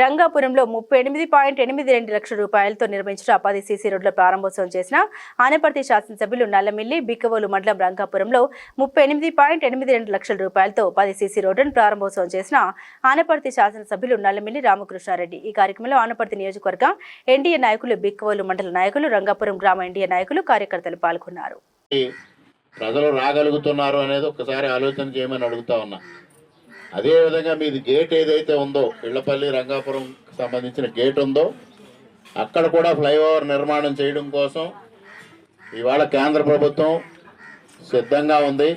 రంగాపురంలో ముప్పై ఎనిమిది పాయింట్ ఎనిమిది రెండు లక్షల రూపాయలతో నిర్మించిన పది సీసీ రోడ్ల ప్రారంభోత్సవం చేసిన ఆనపర్తి శాసనసభ్యులు నల్లమిల్లి బిక్కవోలు మండలం రంగాపురంలో ముప్పై ఎనిమిది పాయింట్ ఎనిమిది రెండు లక్షల రూపాయలతో పది సీసీ రోడ్లను ప్రారంభోత్సవం చేసిన ఆనపర్తి శాసనసభ్యులు నల్లమిల్లి రామకృష్ణారెడ్డి. ఈ కార్యక్రమంలో ఆనపర్తి నియోజకవర్గ ఎన్డీఏ నాయకులు బిక్కవోలు మండల నాయకులు రంగాపురం గ్రామ ఎన్డీఏ నాయకులు కార్యకర్తలు పాల్గొన్నారు. ప్రజలు రాగలుగుతున్నారు అనేది ఒకసారి ఆలోచన చేయమని అడుగుతా ఉన్నా. అదేవిధంగా మీది గేట్ ఏదైతే ఉందో ఇళ్ళపల్లి రంగాపురం సంబంధించిన గేట్ ఉందో అక్కడ కూడా ఫ్లైఓవర్ నిర్మాణం చేయడం కోసం ఇవాళ కేంద్ర ప్రభుత్వం సిద్ధంగా ఉంది.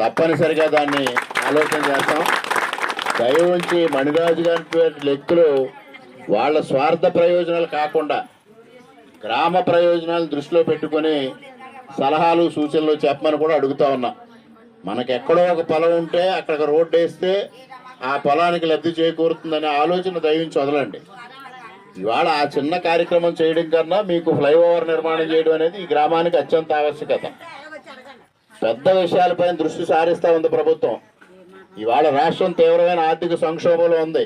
తప్పనిసరిగా దాన్ని ఆలోచన చేస్తాం. దయ మణిరాజు గారి వ్యక్తులు వాళ్ళ స్వార్థ ప్రయోజనాలు కాకుండా గ్రామ ప్రయోజనాలు దృష్టిలో పెట్టుకొని సలహాలు సూచనలు చెప్పమని కూడా అడుగుతా ఉన్నాం. మనకెక్కడో ఒక పొలం ఉంటే అక్కడ రోడ్డు వేస్తే ఆ పొలానికి లబ్ధి చేకూరుతుందనే ఆలోచన దయించి వదలండి ఇవాళ ఆ చిన్న కార్యక్రమం చేయడం కన్నా మీకు ఫ్లైఓవర్ నిర్మాణం చేయడం అనేది ఈ గ్రామానికి అత్యంత ఆవశ్యకత. పెద్ద విషయాలపైన దృష్టి సారిస్తూ ఉంది ప్రభుత్వం. ఇవాళ రాష్ట్రం తీవ్రమైన ఆర్థిక సంక్షోభంలో ఉంది.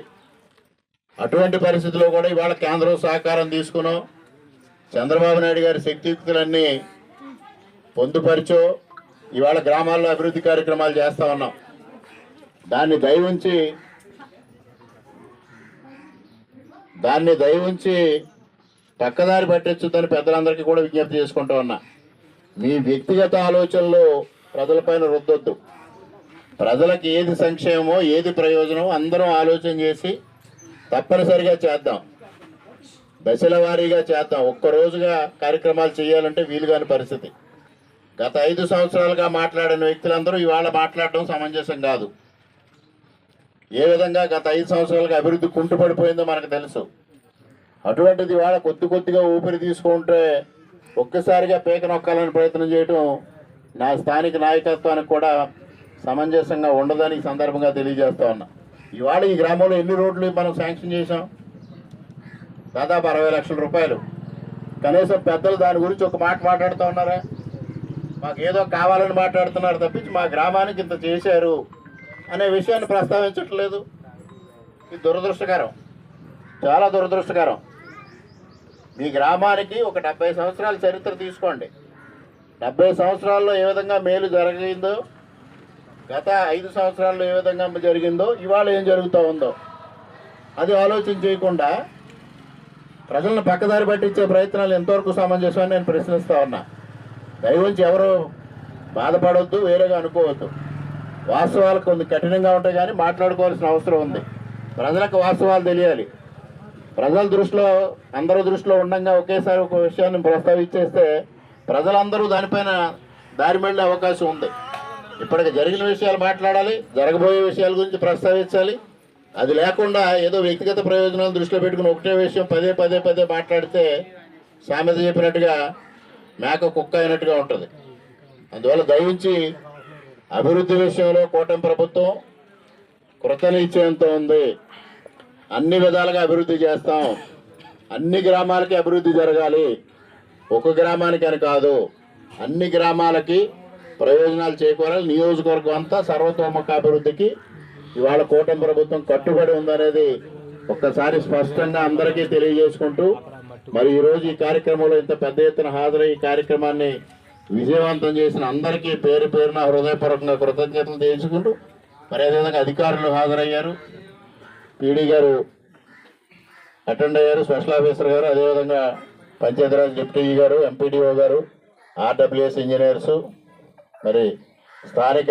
అటువంటి పరిస్థితిలో కూడా ఇవాళ కేంద్రం సహకారం తీసుకున్నాం. చంద్రబాబు నాయుడు గారి శక్తియుక్తులన్నీ పొందుపరిచో ఇవాళ గ్రామాల్లో అభివృద్ధి కార్యక్రమాలు చేస్తా ఉన్నాం. దాన్ని దయ ఉంచి దాన్ని దయ ఉంచి పక్కదారి పట్టించుద్దని పెద్దలందరికీ కూడా విజ్ఞప్తి చేసుకుంటూ ఉన్నా. మీ వ్యక్తిగత ఆలోచనలు ప్రజలపైన రుద్దొద్దు. ప్రజలకు ఏది సంక్షేమమో ఏది ప్రయోజనమో అందరం ఆలోచన చేసి తప్పనిసరిగా చేద్దాం. దశల వారీగా చేద్దాం. ఒక్క రోజుగా కార్యక్రమాలు చేయాలంటే వీలు కాని పరిస్థితి. గత ఐదు సంవత్సరాలుగా మాట్లాడిన వ్యక్తులందరూ ఇవాళ మాట్లాడటం సమంజసం కాదు. ఏ విధంగా గత ఐదు సంవత్సరాలుగా అభివృద్ధి కుంటుపడిపోయిందో మనకు తెలుసు. అటువంటిది ఇవాళ కొద్ది కొద్దిగా ఊపిరి తీసుకుంటే ఒక్కసారిగా పేక నొక్కాలని ప్రయత్నం చేయటం నా స్థానిక నాయకత్వానికి కూడా సమంజసంగా ఉండదని సందర్భంగా తెలియజేస్తా ఉన్నా. ఇవాళ ఈ గ్రామంలో ఎన్ని రోడ్లు మనం శాంక్షన్ చేశాం? దాదాపు అరవై లక్షల రూపాయలు. కనీసం పెద్దలు దాని గురించి ఒక మాట మాట్లాడుతూ ఉన్నారా? మాకు ఏదో కావాలని మాట్లాడుతున్నారు తప్పించి మా గ్రామానికి ఇంత చేశారు అనే విషయాన్ని ప్రస్తావించట్లేదు. ఇది దురదృష్టకరం. చాలా దురదృష్టకరం. మీ గ్రామానికి ఒక డెబ్బై సంవత్సరాల చరిత్ర తీసుకోండి. డెబ్బై సంవత్సరాల్లో ఏ విధంగా మేలు జరిగిందో గత ఐదు సంవత్సరాల్లో ఏ విధంగా జరిగిందో ఇవాళ ఏం జరుగుతూ ఉందో అది ఆలోచన చేయకుండా ప్రజలను పక్కదారి పట్టించే ప్రయత్నాలు ఎంతవరకు సమంజసం నేను ప్రశ్నిస్తా ఉన్నా. దయవుంచి ఎవరు బాధపడవద్దు వేరేగా అనుకోవద్దు. వాస్తవాలు కొన్ని కఠినంగా ఉంటాయి కానీ మాట్లాడుకోవాల్సిన అవసరం ఉంది. ప్రజలకు వాస్తవాలు తెలియాలి. ప్రజల దృష్టిలో అందరూ దృష్టిలో ఉండంగా ఒకేసారి ఒక విషయాన్ని ప్రస్తావించేస్తే ప్రజలందరూ దానిపైన దారి మళ్ళీ అవకాశం ఉంది. ఇప్పటికి జరిగిన విషయాలు మాట్లాడాలి జరగబోయే విషయాల గురించి ప్రస్తావించాలి. అది లేకుండా ఏదో వ్యక్తిగత ప్రయోజనాలు దృష్టిలో పెట్టుకుని ఒకటే విషయం పదే పదే పదే మాట్లాడితే సామెత చెప్పినట్టుగా మేక కుక్క అయినట్టుగా ఉంటుంది. అందువల్ల దయించి అభివృద్ధి విషయంలో కూటమి ప్రభుత్వం కృతనిశ్చయంతో ఉంది. అన్ని విధాలుగా అభివృద్ధి చేస్తాం. అన్ని గ్రామాలకి అభివృద్ధి జరగాలి. ఒక గ్రామానికి అని కాదు. అన్ని గ్రామాలకి ప్రయోజనాలు చేకూరాలి. నియోజకవర్గం అంతా సర్వతోముఖ అభివృద్ధికి ఇవాళ కూటమి ప్రభుత్వం కట్టుబడి ఉందనేది ఒక్కసారి స్పష్టంగా అందరికీ తెలియజేసుకుంటూ మరి ఈరోజు ఈ కార్యక్రమంలో ఇంత పెద్ద ఎత్తున హాజరై ఈ కార్యక్రమాన్ని విజయవంతం చేసిన అందరికీ పేరు పేరున హృదయపూర్వకంగా కృతజ్ఞతలు తెలుసుకుంటూ మరి అదేవిధంగా అధికారులు హాజరయ్యారు. పీడీ గారు అటెండ్ అయ్యారు. స్పెషల్ ఆఫీసర్ గారు అదేవిధంగా పంచాయతీరాజ్ డిప్యూటీ గారు ఎంపీడీఓ గారు ఆర్డబ్ల్యూఎస్ ఇంజనీర్స్ మరి స్థానిక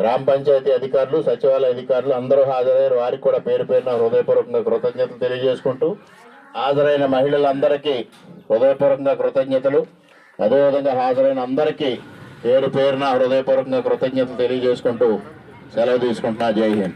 గ్రామ పంచాయతీ అధికారులు సచివాలయ అధికారులు అందరూ హాజరయ్యారు. వారికి కూడా పేరు పేరున హృదయపూర్వకంగా కృతజ్ఞతలు తెలియజేసుకుంటూ హాజరైన మహిళలందరికీ హృదయపూర్వకంగా కృతజ్ఞతలు. అదేవిధంగా హాజరైన అందరికీ పేరు పేరున హృదయపూర్వకంగా కృతజ్ఞతలు తెలియజేసుకుంటూ సెలవు తీసుకుంటున్నా. జై హింద్.